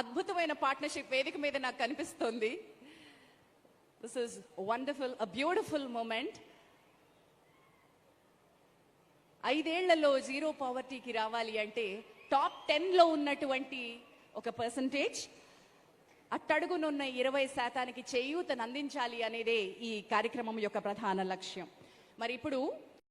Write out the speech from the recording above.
అద్భుతమైన పార్ట్నర్షిప్ వేదిక మీద నాకు కనిపిస్తుంది. This is wonderful a beautiful moment ఐదేళ్ళలో zero పావర్టీకి రావాలి అంటే టాప్ టెన్లో ఉన్నటువంటి ఒక పర్సంటేజ్ అట్టడుగునున్న ఇరవై శాతానికి చేయూతను అందించాలి అనేదే ఈ కార్యక్రమం యొక్క ప్రధాన లక్ష్యం. మరి ఇప్పుడు